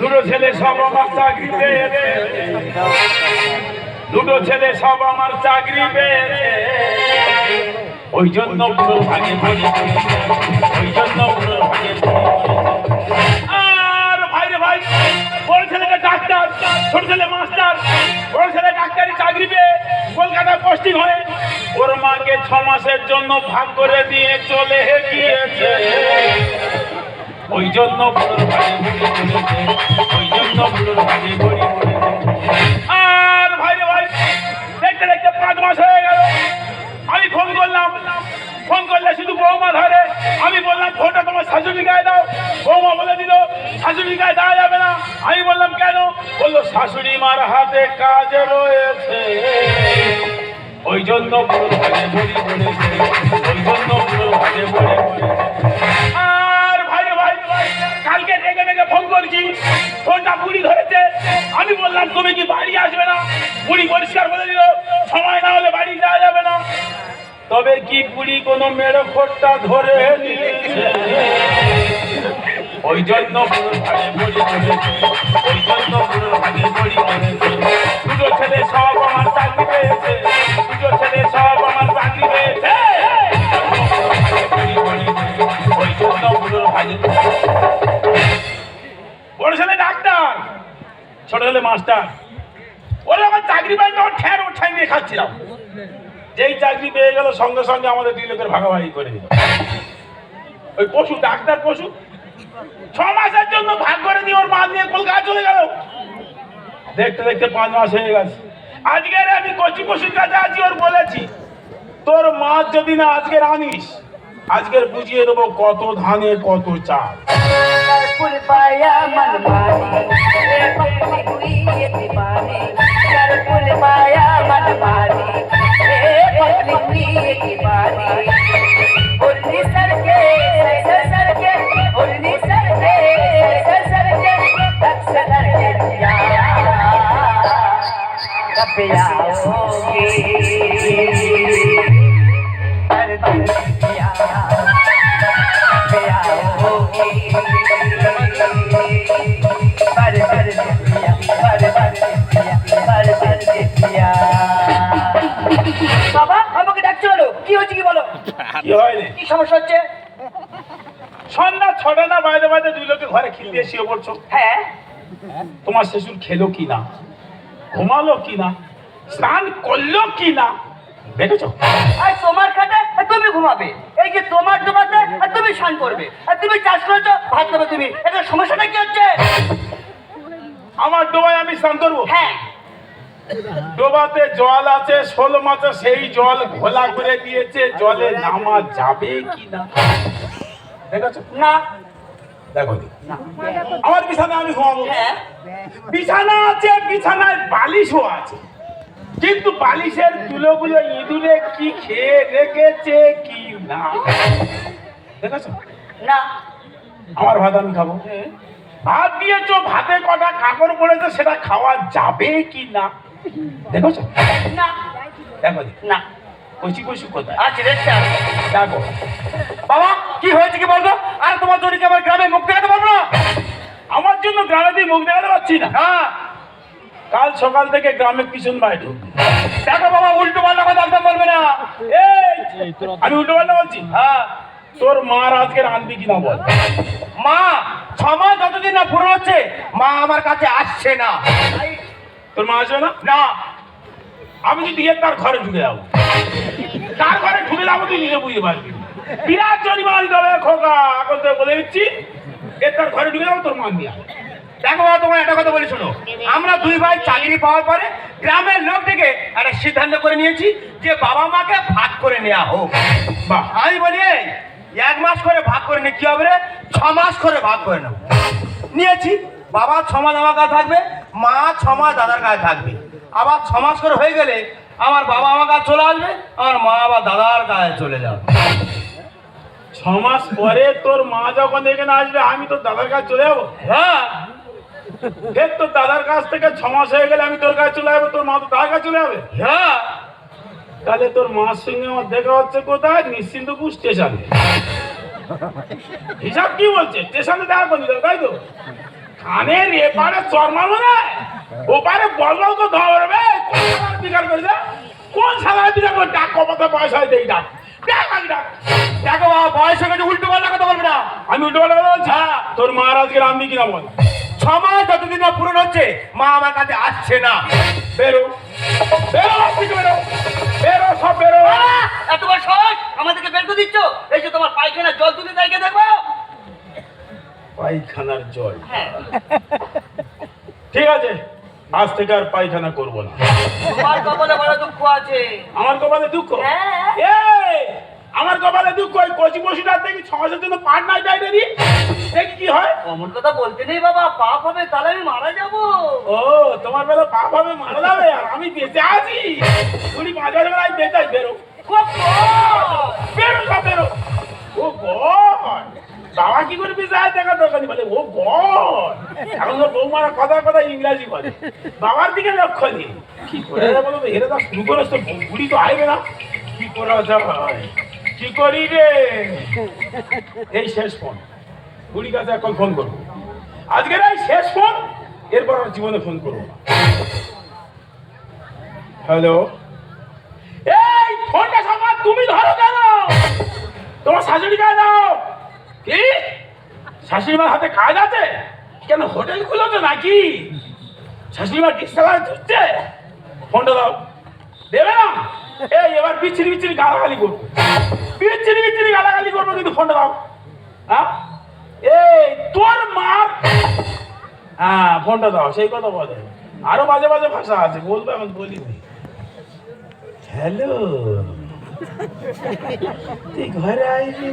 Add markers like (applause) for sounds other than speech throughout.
দুটো ছেলে সব আমার চাকরি পেয়েছে। দুটো ছেলে সব আমার চাকরি পেয়েছে। ওই জন্য ভাগে ওই জন্য আর ভাই রে ভাই, বড় ছেলেটা ডাক্তার, ছোট ছেলে মাস্টার, বড় ছেলে ডাক্তারি চাকরি পেয়ে কলকাতায় পোস্টিং হয়ে ওর মাকে ছ মাসের জন্য ভাগ করে দিয়ে চলে গিয়েছে। ওই জন্য পুরো ভাগে ভরি পড়েছে ওই জন্য পুরো ভাগে ভরি পড়েছে আর ভাই রে ভাই, দেখতে দেখতে পাঁচ মাস হয়ে গেল। আমি ফোন করলাম ফোন করলে শুধু বৌমা ধরে। আমি বললাম, ফোনটা তোমার শাশুড়ি গায়ে দাও। বৌমা বলে দিল, শাশুড়ি গায়ে দেওয়া যাবে না। আমি বললাম, কেন? বলল, শাশুড়ি মার হাতে কাজ রয়েছে। ওই জন্য পুরো ভাগে ভরি পড়েছে ওই জন্য পুরো ভাগে ভরি পড়েছে করছি ফোনটা বুড়ি ধরেছে। আমি বললাম, তুমি কি বাড়ি আসবে না? বুড়ি পরিষ্কার বলে দিল, সময় না হলে বাড়ি যাওয়া যাবে না। তবে কি বুড়ি কোনো মেরো খোটটা ধরে ওই জন্য ওই জন্য দুটো ছেলে সব আমার চাকরি পেয়েছে, দুটো ছেলে সব আমার চাকরি পেয়েছে। ওই জন্য বড় ছেলে ডাক্তার, ছোট ছেলে মাস্টার। ওরা আমার চাকরি পাই তখন ঠ্যার ওঠাই নিয়ে খাচ্ছিলাম। যেই চাকরি পেয়ে গেল, সঙ্গে সঙ্গে আমাদের দুই লোকের ভাগাভাগি করে দিল। ওই পশু, ডাক্তার পশু, ছ মাসের জন্য ভাগ করে দিয়ে ওর মা নিয়ে কলকাতা চলে গেল। দেখতে দেখতে পাঁচ মাস হয়ে গেছে। আজকের আমি কচি পশুর কাছে আছি, ওর বলেছি, তোর মাছ যদি না আজকের আনিস আজকের বুঝিয়ে দেবো কত ধানে কত চাল। फूल সমস্যা হচ্ছে? সন্ধ্যা ছটা না বাইরে বাইরে দুই লোকে ঘরে খিল দিয়ে শুয়ে পড়ছো। হ্যাঁ। তোমার শ্বশুর খেলো কি না ঘুমালো কি না স্নান করল কি না দেখেছ? আর তোমার আর তুমি ঘুমাবে। এই যে তোমার আর তুমি স্নান করবে। আর তুমি চাষ করেছ ভাত খাবে তুমি। এটা সমস্যাটা কি হচ্ছে? আমার ডোবায় আমি স্নান করব? হ্যাঁ। ডোবাতে জল আছে শোল মাছে সেই জল ঘোলা করে দিয়েছে জলে নামা যাবে কি না দেখেছ? না? দেখো। আমার বিছানা আমি ঘুমাবো। হ্যাঁ। বিছানা আছে বিছানায় বালিশও আছে। কিন্তু বালিশের তুলোগুলো ইঁদুরে কি খেয়ে রেখেছে কি না? দেখেছ? না। আমার ভাত আমি খাব। ভাত দিয়েছ ভাতে কটা কাপড় পড়েছে সেটা খাওয়া যাবে কি না দেখেছ না। দেখো না। কচি কচি কোথায়? আচ্ছা রেস্ট দেখো। বাবা কি হয়েছে কি বলতো? আর তোমার জন্য আমার গ্রামে মুখ দেখাতে পারব না? আমার জন্য গ্রামে দিয়ে মুখ দেখাতে পারছি না। হ্যাঁ। কাল সকাল থেকে গ্রামে পিছন বাইরে দেখো বাবা উল্টো পাল্টা কথা একদম বলবে না। এই আমি উল্টো পাল্টা বলছি? হ্যাঁ। তোর মার আজকে রাঁধবি কিনা বল। মা ছমাস যতদিন না পুরো হচ্ছে মা আমার কাছে আসছে না। তোর মা আসবে না? না। আমি যদি গিয়ে তার ঘরে ঢুকে যাব। তার ঘরে ঢুকে যাব তুই নিজে বুঝতে পারবি। বিরাট জরিমানা দিতে হবে খোকা। এখন তো বলে দিচ্ছি। এর তার ঘরে ঢুকে যাব তোর মা আসবে। দেখো বাবা তোমার একটা কথা বলি শোনো। আমরা দুই ভাই চাকরি পাওয়ার পরে গ্রামের লোক থেকে একটা সিদ্ধান্ত করে নিয়েছি যে বাবা মাকে ভাগ করে নেওয়া হোক। বা আমি বলি এই, এক মাস করে ভাগ করে নিয়ে কি হবে রে? ছ মাস করে ভাগ করে নেব নিয়েছি। বাবা ছ মাস আমার কাছে থাকবে। মা ছ মাস দাদার কাছে থাকবে। আবার ছ মাস করে হয়ে গেলে আমার বাবা আমার কাছে চলে আসবে আমার মা আবার দাদার কাছে চলে যাবে। ছ মাস পরে তোর মা যখন এখানে আসবে আমি তোর দাদার কাছে চলে যাব? হ্যাঁ। ফের তোর দাদার কাছ থেকে ছ মাস হয়ে গেলে আমি তোর কাছে চলে যাব তোর মা তো তার কাছে চলে যাবে? হ্যাঁ। তাহলে তোর মার সঙ্গে আমার দেখা হচ্ছে কোথায়? নিশ্চিন্তপুর স্টেশনে। হিসাব কি বলছে? স্টেশনে দেখা করলি তাই তো? কানের এপারে চরমাল মানে ওপারে বল বল তো ধরবে। কোন সালার বিকার কোন সালার বিকার করে? ডাক কমাতে ডাক। আগে ডাক। দেখো বাবা বয়স হয়ে উল্টো পাল্টা কথা বলবে না। আমি উল্টো পাল্টা কথা বলছি? হ্যাঁ তোর মহারাজকে কিনা বল। ছ মাস যতদিন না পূরণ হচ্ছে মা আমার কাছে আসছে না। বেরো। বেরো থেকে বেরো। বেরো সব বেরো। এত বড় সাহস আমাদেরকে বের করে দিচ্ছ। এই যে তোমার পায়খানা জল তুলে তাইকে দেখব। পায়খানার জল। হ্যাঁ। ঠিক আছে? আজ থেকে আর পায়খানা করব না। তোমার কপালে বড় দুঃখ আছে। আমার কপালে দুঃখ? হ্যাঁ। আমার কপালে দুঃখ? ওই কচি পশুটা দেখি ছ মাসের জন্য পাট নাই ডাইটারি দেখি কি হয়। অমন কথা বলতে নেই বাবা পাপ হবে তাহলে আমি মারা যাব। ও তোমার বেলা পাপ হবে মারা যাবে আর আমি বেঁচে আছি। পাঁচ বছর বেলায় বেঁচে বেরো। বেরো বেরো। ও বাবা কি করে বেঁচে আছে দেখা দরকার বলে, ও গড, এখন বৌমারা কথা কথা ইংরাজি বলে। বাবার দিকে লক্ষ্য নেই কি করে যায় বলো হেরে তো বুড়ি তো আইবে না। কি করা যায় কি করি রে? এই শেষ ফোন। বুড়ি কাছে এখন ফোন করব। আজকের এই শেষ ফোন, এরপর আর জীবনে ফোন করব হ্যালো? এই ফোনটা সবার তুমি ধরো কেন? তোমার শাশুড়ি কাজ দাও কি? শাশুড়ি হাতে কাজ আছে? কেন হোটেল খুলেছো নাকি? শাশুড়ি মা ডিসকালার দিচ্ছে ফোনটা দাও। দেবে না? এই, এবার বিচ্ছিরি বিচ্ছিরি গালাগালি করব। বিচ্ছিরি বিচ্ছিরি গালাগালি করব কিন্তু ফোনটা দাও। হ্যাঁ এই, তোর মার হ্যাঁ ফোনটা দাও, সেই কথা বলে। আরও মাঝে মাঝে ভাষা আছে, বলব এখন, বলিনি। হ্যালো। তুই ঘরে আইবি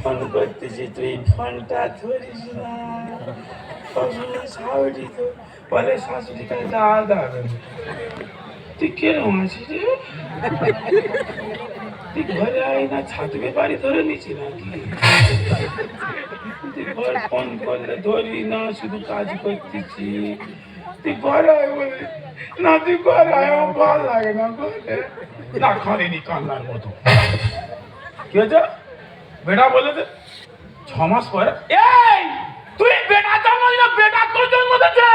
ফোন করতেছি তুই ফোনটা ধরিস না সবসময় শাশুড়ি তো বলে শাশুড়ি কাছে দাদা তুই কেরম আছিস রে তুই ঘরে আয় না ছাদবে বাড়ি ধরে নিছি নাকি তুই ঘর ফোন করলে ধরি না শুধু কাজ করতেছি তুই ঘরে আয় বলে? না তুই ঘরে আয় আমার ভালো লাগে না ঘরে না খালিনি কান্নার মতো। কি হয়েছে? বেটা বলে দে। ছ মাস পরে। এই তুই বেটা জন্ম দিল বেটা তোর জন্ম দিচ্ছে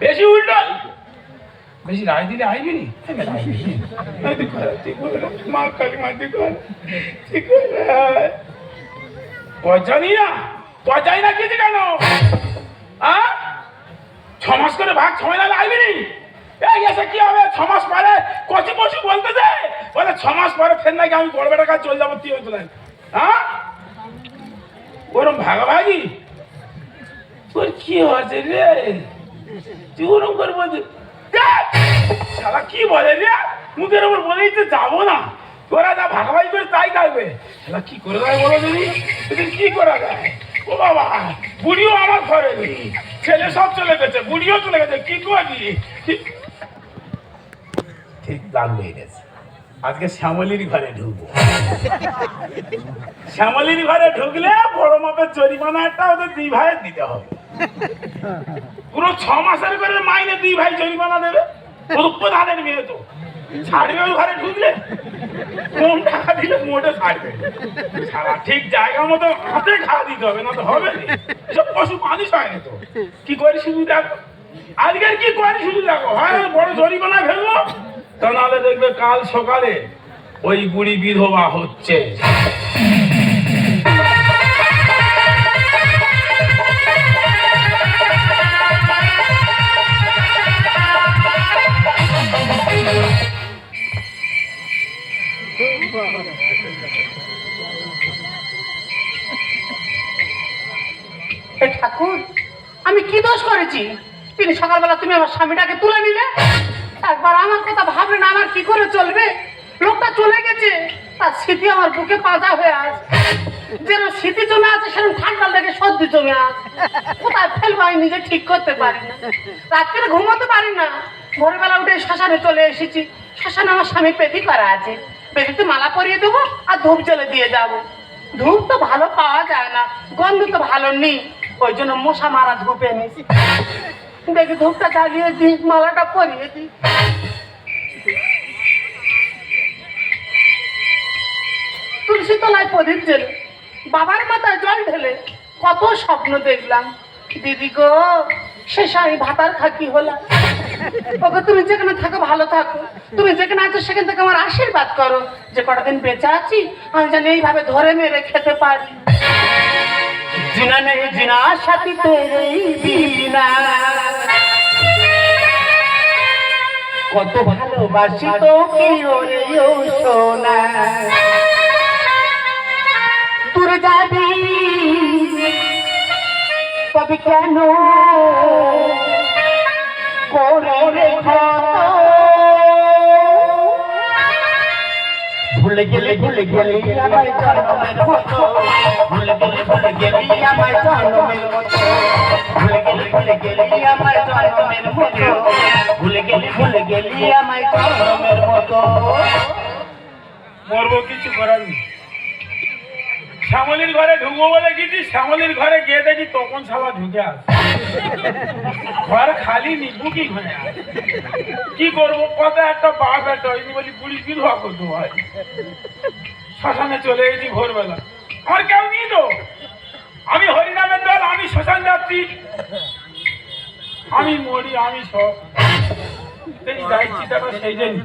বেশি উল্টো। বেশি রায় দিলে আইবি নি? মা কালী মা তুই ঘরে, তুই আয়। পয়সা নি না পয়সাই না কিছু কেন? আহ ছ মাস করে ভাগ আইবি নি এই এসে কি হবে? ছ মাস পরে কচি বলতে দে বলে ছ মাস পরে ফের নাকি আমি বড় বেটার কাছে চলে যাব, তুই চলে হ্যাঁ? ওরম ভাগাভাগি? তোর কি হয়েছে রে? তুই ওরম করে বলছিস! শালা কি বলে রে? মুখের ওপর বলে দিতে যাব না। তোরা যা ভাগাভাগি করে তাই থাকবে। শালা কি করে দেয় বলো যদি কি করা যায়? ও বাবা, বুড়িও আমার ঘরে নেই। ছেলে সব চলে গেছে, বুড়িও চলে গেছে, কি করবি ঠিক দান হয়ে গেছে। আজকে শ্যামলির ঘরে ঢুকবো। শ্যামলির ঘরে ঢুকলে বড় মাপের জরিমানা একটা ওদের দুই ভাইয়ের দিতে হবে। পুরো ছ মাসের করে মাইনে দুই ভাই জরিমানা দেবে। প্রধানের মেয়ে তো ছাড়বে ঘরে ঢুকলে? কম টাকা দিলে মোটে ছাড়বে? সারা ঠিক জায়গা মতো হাতে খাওয়া দিতে হবে, না তো হবে এসব পশু মানুষ হয় না তো। কি করি শুধু দেখো? আজকের কি করি শুধু দেখো? হয়, বড় জরিমানা ফেলব? তা নাহলে দেখবে কাল সকালে ওই বুড়ি বিধবা হচ্ছে। ঠাকুর, আমি কি দোষ করেছি? তিনি সকালবেলা তুমি আমার স্বামীটাকে তুলে নিলে একবার আমার কথা ভাবলে না, আমার কি করে চলবে? লোকটা চলে গেছে, তার স্মৃতি আমার বুকে পাজা হয়ে আছে। যেন স্মৃতি জমে আছে, সেরকম ঠান্ডা লেগে সর্দি জমে আছে। কোথায় ফেলব আমি নিজে ঠিক করতে পারি না। রাত্রে ঘুমোতে পারি না। ভোরবেলা উঠে শ্মশানে চলে এসেছি। শ্মশানে আমার স্বামী পেটি করা আছে। পেটিতে মালা পরিয়ে দেবো আর ধূপ জ্বলে দিয়ে যাব। ধূপ তো ভালো পাওয়া যায় না, গন্ধ তো ভালো নেই। ওই জন্য মশা মারা ধূপ এনেছি। দেখি ধূপটা জ্বালিয়ে দিই, মালাটা পরিয়ে দিই। তুলসী তলায় প্রদীপ জেলে বাবার মাথায় জল ঢেলে, কত স্বপ্ন দেখলাম। দিদি গো, শেষ আমি ভাতার খাকি হলাম। ওকে তুমি যেখানে থাকো, ভালো থাকো। তুমি যেখানে আছো, সেখান থেকে আমার আশীর্বাদ করো যে কটা দিন বেঁচে আছি, আমি যেন এইভাবে ধরে মেরে খেতে পারি। জিনা নেই, জিনা সাথী বিনা। কত ভালোবাসি ও সোনা। দূরে যাবি, তবে কেন? করে? ভুলে গেলে ভুলে গেলি আমায় জন্মের মতো। ভুলে গেলে ভুলে গেলি জন্মের মতো। ভুলে গেলে ভুলে গেলি জন্মের মতো। ভুলে গেলি ভুলে গেলি আমায় জন্মের মতো। মরবো কিছু করার নেই। শ্যামলির ঘরে ঢুকবো বলে গেছি শ্যামলির ঘরে গিয়ে দেখি তখন শালা ঢুকে আস ঘর খালি নিবু কি ঘরে কি করব কত একটা বাপ একটা হয়নি বলি পুলিশ বিধবা করতে হয় শ্মশানে চলে গেছি ভোরবেলা আমার কেউ নেই তো আমি হরিনামের দল আমি শ্মশান যাচ্ছি আমি মরি আমি সব যাইছি তারপর সেই জন্য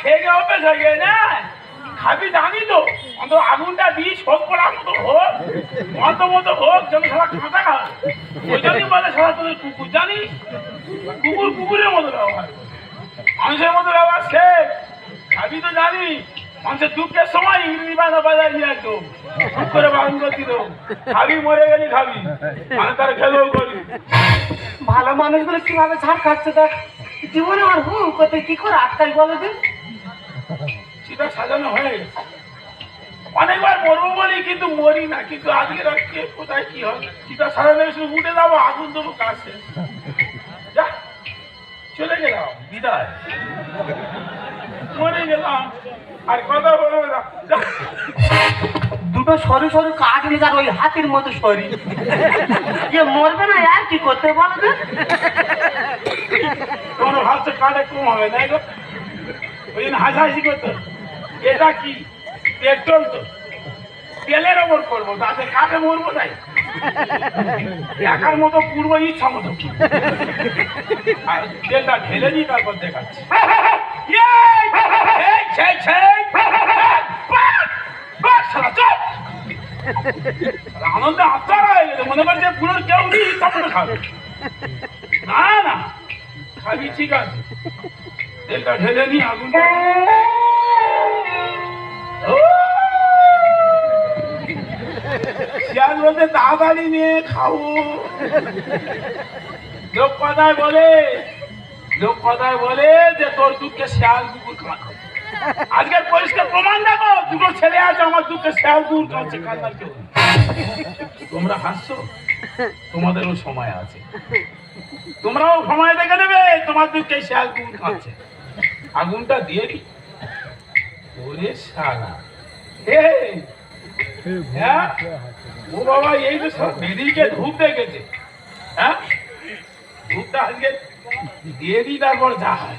খেয়ে গেছে না খাবি জানি তো। অন্ত আগুনটা দিই, শোক পড়ার মতো হোক, মতো মতো হোক, যেন সারা কাঁচা খাবে ওই জন্যই বলে সারা তোদের কুকুর জানিস কুকুর কুকুরের মতো ব্যবহার। মানুষের মতো ব্যবহার শেখ খাবি তো জানি, মানুষের দুঃখের সময় ইংরেজি বাজা বাজায় নিয়ে একদম চুপ করে বারণ করছি তো খাবি, মরে গেলি, খাবি। মানে তার খেলেও করি। ভালো মানুষগুলো কীভাবে ছাড় খাচ্ছে দেখ? জীবনে আমার হু করতে কি করে আটকাই বলো দিন সেটা সাজানো হয়ে গেছে। অনেকবার মরবো বলি কিন্তু মরি না কিন্তু আজকে রাখতে কোথায় কি হয়? সেটা সাজানো এসে উঠে যাব আগুন দেবো কাছে যা চলে গেলাম বিদায়। মরে গেলাম আর কথা বলব না। দুটো সরু সরু কাঠ নিয়ে যার ওই হাতির মতো সরি যে মরবে না আর কি করতে বলো দিন তোমরা ভাবছ কাঠে কম হবে না গো ওই জন্য হাসাহাসি করতো এটা কি? পেট্রোল তো। তেলের ওপর করব, তাতে কাঠে মরবো তাই। একার মতো পূর্ব মতো আর তেলটা ঢেলে নিই তারপর দেখাচ্ছি। আনন্দে আত্মারা হয়ে মনে করছে পুরোর কেউ নেই খাবে। না না, খাবি, ঠিক আছে। তেলটা ঢেলে নি আগুনটা শিয়াল বলতে তাড়াতাড়ি নিয়ে খাব লোক কথায় বলে, লোক কথায় বলে যে তোর দুঃখে শিয়াল খাওয়া পরিষ্কার প্রমাণ দেখো, দুটো ছেলে আছে, আমার দুঃখে শিয়াল খাচ্ছে কান্নার কেউ তোমরা হাসছো? তোমাদেরও সময় আছে। তোমরাও সময় দেখে নেবে, তোমার দুঃখে শেয়াল কুকুর খাচ্ছে আগুনটা দিয়ে দি ওরে শালা। হ্যাঁ? ও বাবা, এই তো সব বেদিকে ধূপ দেখেছে। হ্যাঁ? ধূপটা আজকে দিয়ে তারপর যা হয়।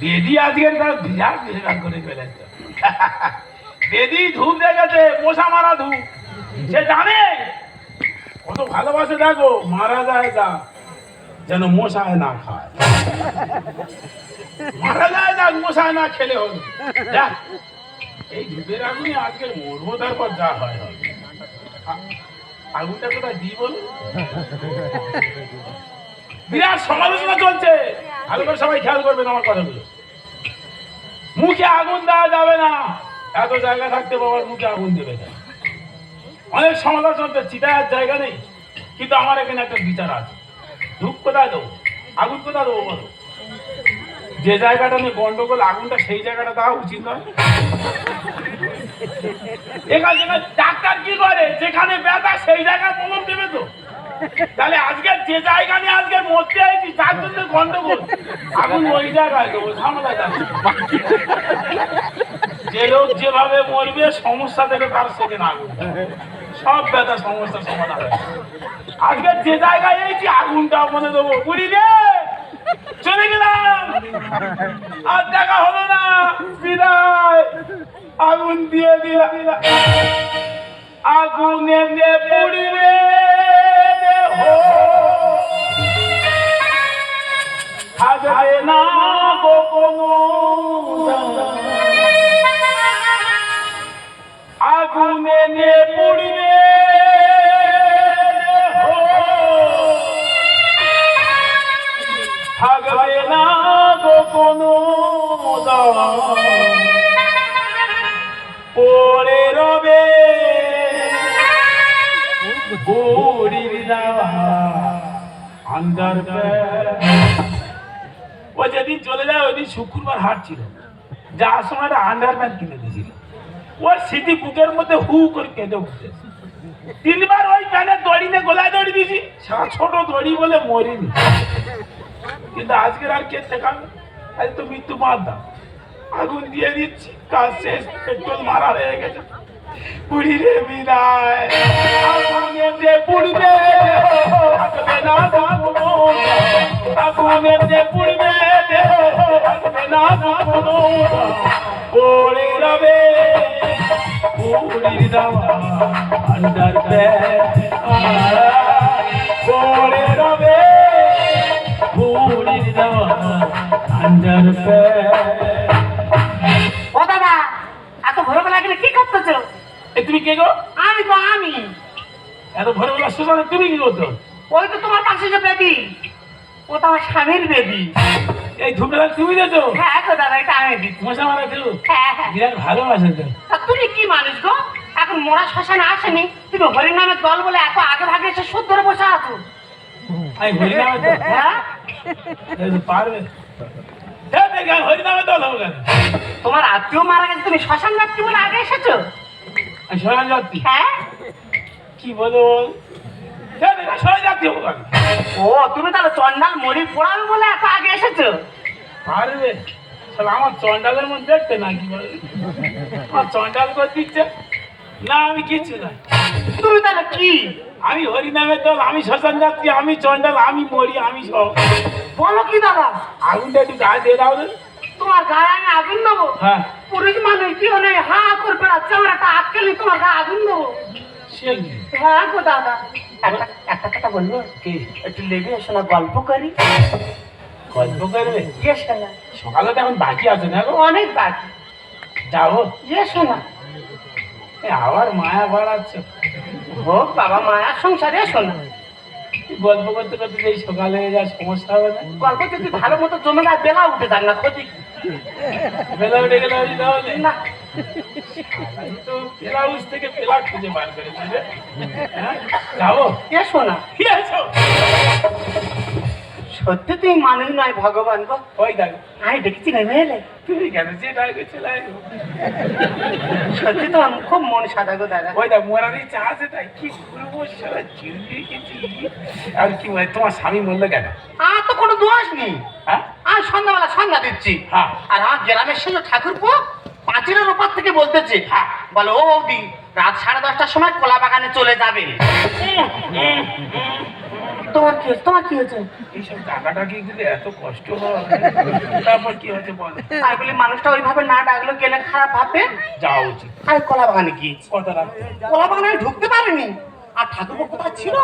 বেদি আজকে তার বিরাট বিরাট করে ফেলেছে। বেদি ধূপ দেখেছে, মশা মারা ধূপ। সে জানে? কত ভালোবাসে দেখো, মারা যায় যা যেন মশায় না খায়। মারা যায় না মশায় না খেলে হলো। এই ধূপের আগুনে আজকে মরবো, তারপর যা হয় আগুনটা কোথায়? দিই বল। বিরাট সমালোচনা চলছে। ভালো করে সবাই খেয়াল করবেন আমার কথাগুলো। মুখে আগুন দেওয়া যাবে না। এত জায়গা থাকতে বাবার মুখে আগুন দেবে না। অনেক সমালোচনা চলছে চিতার জায়গা নেই। কিন্তু আমার এখানে একটা বিচার আছে। ধূপ কোথায় দেবো? আগুন কোথায় দেবো বলো? যে জায়গাটা নিয়ে গন্ডগোল, আগুনটা সেই জায়গাটা দেওয়া উচিত নয়। এখানে ডাক্তার কি করে? যেখানে ব্যথা, সেই জায়গায় মলম দেবে তো। তাহলে আজকে যে জায়গা নিয়ে আজকে মরতে আইছি তার জন্য গন্ডগোল। আগুন ওই জায়গায় দেবো, ঝামেলা যে লোক যেভাবে মরবে, সমস্যা থেকে তার সেদিন আগুন। সব ব্যথা সমস্যার সমাধান আজকে যে জায়গায় এইছি আগুনটা মনে দেবো। বুড়ি চলে গেলাম। আর দেখা হলো না। বিদায়। আগুন দিয়ে দিলাম আগুনে পুড়িবে থাকবে না কোনো আগুনে পুড়িবে আন্ডার ও যেদিন চলে যায়, ওই দিন শুক্রবার হাট ছিল। যাওয়ার সময় একটা আন্ডারপ্যান্ট কিনে দিয়েছিল। ওর স্মৃতি বুকের মধ্যে হু করে কেঁদে উঠছে। তিনবার ওই প্যানের দড়ি নিয়ে দড়ি দিয়েছি। ছোট দড়ি বলে মরিনি। কিন্তু আজকের আর কে দেখাবে আজ তো মৃত্যু বাদ দাও। আগুন দিয়ে দিচ্ছি, কাজ শেষ, পেট্রোল মারা হয়ে গেছে। পুরি রে বিদায় আগুনে পুড়বে থাকবে না আগুনে পুড়বে থাকবে না রবে পুরীর দাওয়া আন্ডার পড়ে রবে পুরীর দাওয়া আন্ডার গেলে কি করতেছো? তুমি কে গো? আমি গো আমি। এত ভোরবেলা শ্মশানে তুমি কি ওই তো তোমার পাশে যে বেদি ও তো আমার স্বামীর বেদি এই ধূপটা তুমি হ্যাঁ গো দাদা এটা আমি মশা মারা কেউ হ্যাঁ হ্যাঁ। বিরাট ভালোবাসে তো। তুমি কি মানুষ গো? এখন মোড়া শ্মশানে আসেনি। তুমি হরির নামের দল বলে এত আগে ভাগে এসে সুদ ধরে বসে আছো। আমি নামে তো হ্যাঁ? পারবে। হরি নামে দল হব তোমার আত্মীয় মারা গেছে তুমি শ্মশান যাত্রী বলে আগে এসেছ? সবাই যাচ্ছি। হ্যাঁ? কি বলো? হ্যাঁ দেখি সবাই যাচ্ছি। ও তুমি তাহলে চন্ডাল মরি পোড়াবে বলে এত আগে এসেছ? পারবে। তাহলে আমার চন্ডালের মধ্যে দেখতে না কি বলে? আমার চন্ডাল করে দিচ্ছে। না আমি কিছু না। তুমি তাহলে কি? আমি হরি নামের দল আমি শ্মশান যাত্রী আমি চন্ডাল আমি মরি আমি সব। বলো কি দাদা? আগুনটা একটু গায়ে দিয়ে দাও তোমার গায়ে আমি আগুন দেবো। হ্যাঁ। পুরুষ মানুষ কি হলে হা করে বেড়াচ্ছে আমার একটা আটকেলি তোমার গায়ে আগুন দেবো। সে হ্যাঁ গো দাদা। একটা একটা কথা বলব? কি? একটু লেগে এসো না গল্প করি। গল্প করবে? সকালে তো এখন বাকি আছে না গো? অনেক বাকি। যাব এসো না আবার মায়া বাড়াচ্ছে। হোক বাবা মায়ার সংসারে এসো না গল্প করতে করতে এই সকালে যা সমস্যা হবে না? গল্প যদি ভালো মতো জমে যায় বেলা উঠে যাক না ক্ষতি কি? বেলা উঠে গেলে তাহলে না। তো ব্লাউজ থেকে পেলা খুঁজে বার করেছি রে। হ্যাঁ? যাব? এসো না। কি আছো সত্যি তুই মানুষ নয় ভগবান গো। ওই দেখো। আমি দেখেছি না মেয়েলে তুমি কেন যেটা চলে আসো সত্যি তো আমার খুব মন সাদা গো দাদা। ওই দেখ মোরার ইচ্ছা আছে তাই কি করব সারা চিন্তি গেছি। আর কি বলে তোমার স্বামী বলল কেন? আমার তো কোনো দোষ নেই। হ্যাঁ? আমি সন্ধ্যাবেলা সন্ধ্যা দিচ্ছি। হ্যাঁ। আর আমার গ্রামের সঙ্গে ঠাকুরপো পাঁচিলের ওপর থেকে বলতেছে হ্যাঁ। বলো ও বৌদি রাত সাড়ে দশটার সময় কলা বাগানে চলে যাবে। তোমার কি হয়েছে? তোমার কি হয়েছে? এইসব টাকাটাকি দিলে এত কষ্ট হয়? তারপর কি হচ্ছে বল? আর বলি মানুষটা ওইভাবে না ডাকলো গেলে খারাপ ভাববে? যাওয়া উচিত। আমি কলা বাগানে গিয়েছি রাখতে কলা বাগানে ঢুকতে পারিনি? আর ঠাকুর কোথায় ছিল?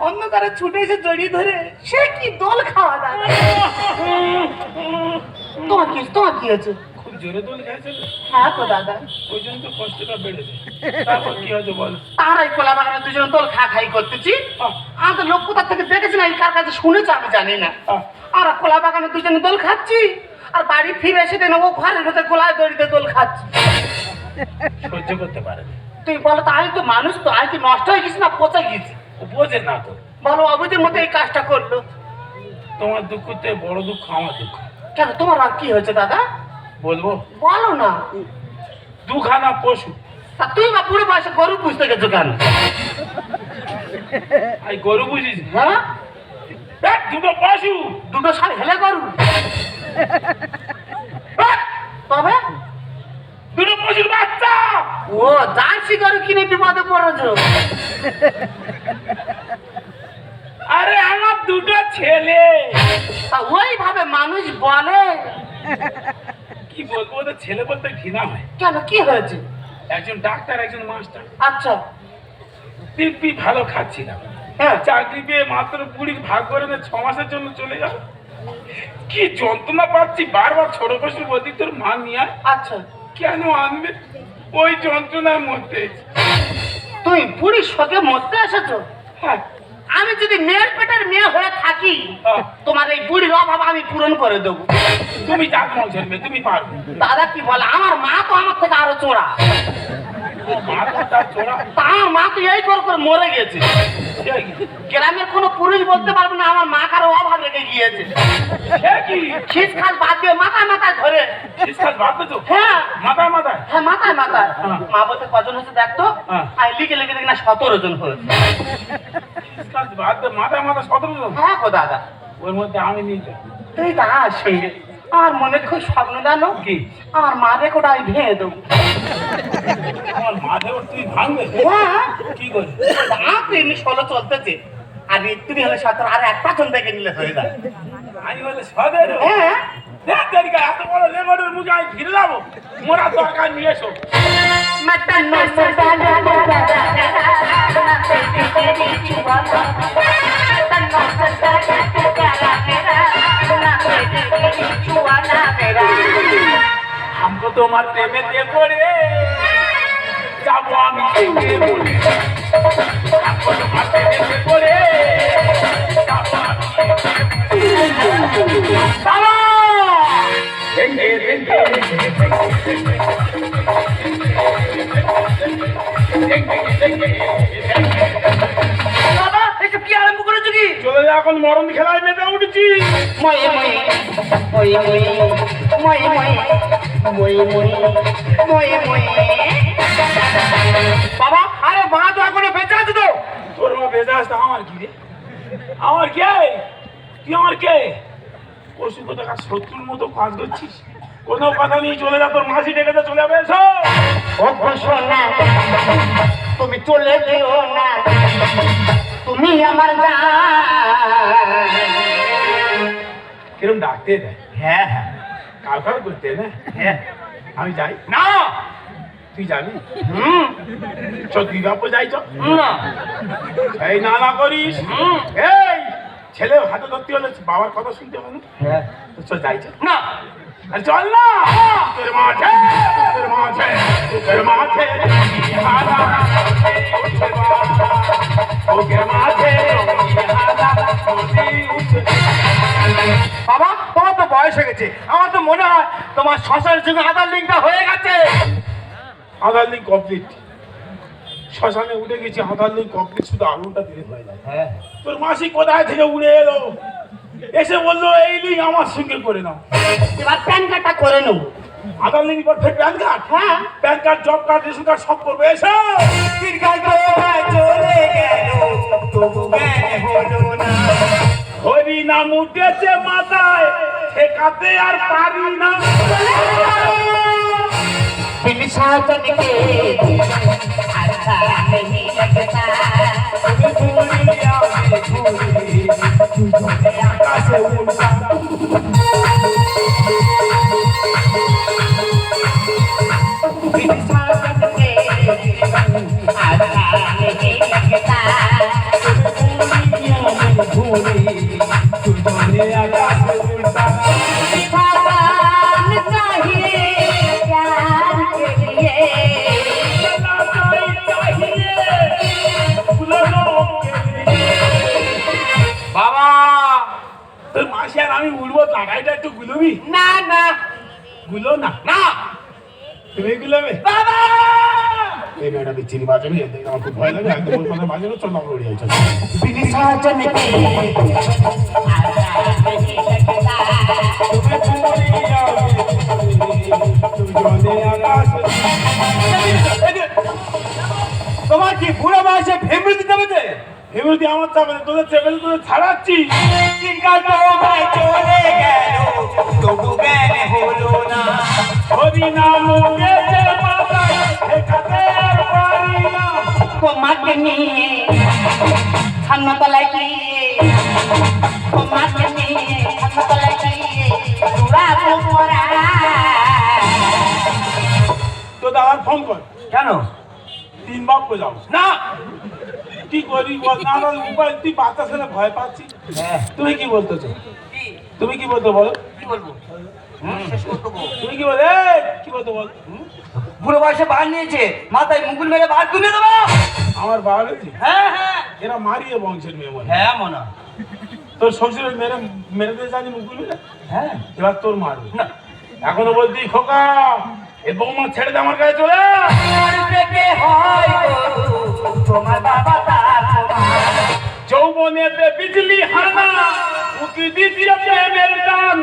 অন্ধকারে ছুটে এসে জড়িয়ে ধরে সে কি দোল খাওয়া দাওয়া? তোমার (laughs) কি তোমার কি হয়েছে? জোরে দোল হ্যাঁ তো দাদা। ওই জন্য তো কষ্টটা বেড়েছে। তারপর কি হচ্ছে বল? তারাই কলা বাগানে দুজন দোল খা খাই করতেছি। লোক কোথা থেকে দেখেছি না কার কাছে শুনেছি আমি জানি না। আর কলা বাগানে দুজনে দোল খাচ্ছি। আর বাড়ি ফিরে এসে দেন ও ঘরের ভেতরে গোলায় দড়িতে দোল খাচ্ছি। সহ্য করতে পারে। তুই বলো তো আমি তো মানুষ তো আমি কি নষ্ট হয়ে গেছি না পচে গেছি বোঝে না তো। বলো অবুঝের মতো এই কাজটা করল। তোমার দুঃখতে বড় দুঃখ আমার দুঃখ। কেন তোমার আর কি হয়েছে দাদা? বলব? বলো না। দুখানা পশু। তা তুই বা পুরো বয়সে গরু বুঝতে গেছো কেন? এই গরু বুঝিস হ্যাঁ? দেখ, দুটো পশু। দুটো সার হেলে গরু? তবে? দুটো পশুর বাচ্চা। ও জার্সি গরু কিনে বিপদে পড়েছো। আরে আমার দুটো ছেলে। ওইভাবে মানুষ বলে। কি বলব? ওদের ছেলে বলতে ঘৃণা হয়। কেন? কি হয়েছে? একজন ডাক্তার একজন মাস্টার। আচ্ছা। দিব্যি ভালো খাচ্ছিলাম হ্যাঁ। চাকরি পেয়ে মাত্র বুড়ির ভাগ করে ছ মাসের জন্য চলে গেল। কি যন্ত্রণা পাচ্ছি বারবার ছোট বসে বলছি তোর মা নিয়ে। আচ্ছা। কেন আনবে? ওই যন্ত্রণার মধ্যে। তুই বুড়ির শোকে মরতে এসেছ? হ্যাঁ। আমি যদি মেয়ের পেটের মেয়ে হয়ে থাকি। তোমার এই বুড়ির অভাব আমি পূরণ করে দেবো। তুমি যা জন্মে তুমি পারবে। দাদা কি বলে? আমার মা তো আমার থেকে আরও চোরা। তার মা তো এই করে করে মরে গেছে। গ্রামের কোনো পুরুষ বলতে পারবে না আমার মা কারও অভাব রেখে গিয়েছে। খিস খাস বাদ দিয়ে মাথায় মাথায় ধরে। বিশ্বাস ভাববে তো। হ্যাঁ। মাথায় মাথায়? হ্যাঁ মাথায় মাথায়। হ্যাঁ। মা বলতে কজন হচ্ছে দেখতো হ্যাঁ। আর লিখে লিখে দেখি না সতেরো জন হয়েছে। মাথায় মাথায় সতেরো জন। হ্যাঁ গো দাদা। ওর মধ্যে আমি নিয়ে তুই তা আসবে আর মনে খুব স্বপ্ন দেন কি আর মা দেখো ওটাই ভেঙে দেবো আমার মা দেখো তুমি ভাঙবে কি করবে আপনি এমনি ষোলো চলতেছে আর তুমি হলে সতেরো আর এক পাঁচজন থেকে নিলে হয়ে যায় আমি হলে সতেরো হ্যাঁ এত বড় লেবারের মুখে আমি ফিরলাম মোরা দরকার নিয়ে এসো हमको তোমার প্রেমে দিয়ে পড়ে যাবো আমি থেকে বলে हमको তোমার প্রেমে দিয়ে পড়ে যাবো আমি বাবা দেখে দেখে বাবা এসব কি আরম্ভ করেছো কি চলে যা এখন মরণ খেলায় মেতে উঠেছি। ময়ে ময়ে ময়ে ময়ে ময়ে ময়ে ময়ে ময়ে ময়ে বাবা আরে মা তো এখনও বেঁচে আছে তো। তোর মা বেজা আসতে আমার কি রে? আমার কে? তুই আমার কে? পশু কোথাকার শত্রুর মতো কাজ করছিস? কোনো কথা নেই চলে যা তোর মাসি ডেকে চলে যাবে তুমি চলে যেও না। তুমি আমার জান। কিরম ডাকতে হ্যাঁ হ্যাঁ। কাল কাল করতে না? হ্যাঁ। আমি যাই। না! তুই যাবি? হুম। চ তুই বাপু যাই না। এই না না করিস। হুম। এই ছেলে হাতে ধরতে হলে বাবার কথা শুনতে হবে না? হ্যাঁ। তো চল যাই না। চল না! তোর মাঝে তোর মাঝে তোর মাঝে। বাবা তোমার তো বয়স হয়ে গেছে। আমার তো মনে হয় তোমার শ্মশানের যুগে আধার লিঙ্কটা হয়ে গেছে। আধার লিঙ্ক কমপ্লিট শ্মশানে উঠে গেছি আধার লিঙ্ক কমপ্লিট শুধু আগুনটা দিলে হয়ে যায় হ্যাঁ। তোর মাসি কোথায় থেকে উড়ে এলো? এসে বলল এই লিঙ্ক আমার সঙ্গে করে নাও। এবার প্যান কার্ডটা করে নেব। আধার লিঙ্ক করবে প্যান কার্ড? হ্যাঁ। PAN card job card ration card সব করবে এসো! হরি নাম উঠেছে মাথায় ঠেকাতে আর পারি না। সাহায্য উল্টা আমি উঠবো লাগাইটা একটু গুলবি? না না। গুলো না। না। আমার তোমার কি বুড়ো মাসে ফেমরি দেবে হবে ফেমরি আমার সামনে তোদের চেপেলে তোদের ছাড়াচ্ছি। তবু জ্ঞান তোমাকে নিয়ে সামনে তলায় গিয়ে তোমাকে নিয়ে সামনে তলায় গিয়ে রাখো মোরা তো দাদার ফোন কর কেন? তিন বাপ যাও না কি করি বল না না উপায় তুই বাচ্চা ভয় পাচ্ছি হ্যাঁ, তুমি কি বলতেছো তুমি কি? বলতে বলো কি বলব? শেষ করে দেবো তুমি কি বলে কি বলতে বল? বুড়ো বয়সে বার নিয়েছে মাথায় মুকুল মেরে বার তুলে দেবো। আমার গেছি হ্যাঁ হ্যাঁ। এরা মারিয়ে বংশের মেয়ে মনে হ্যাঁ। মনা তোর শ্বশুর মেরে মেরে দিয়ে জানি মুকুল মেরে? হ্যাঁ। এবার তোর মারবে না। এখনও বলতি খোকা এ বৌমা ছেড়ে দে আমার কাছে চলে। তোমার বাবা তার। যৌবনেতে বিজলি হারা উকি দিদিয়ে প্রেমের দান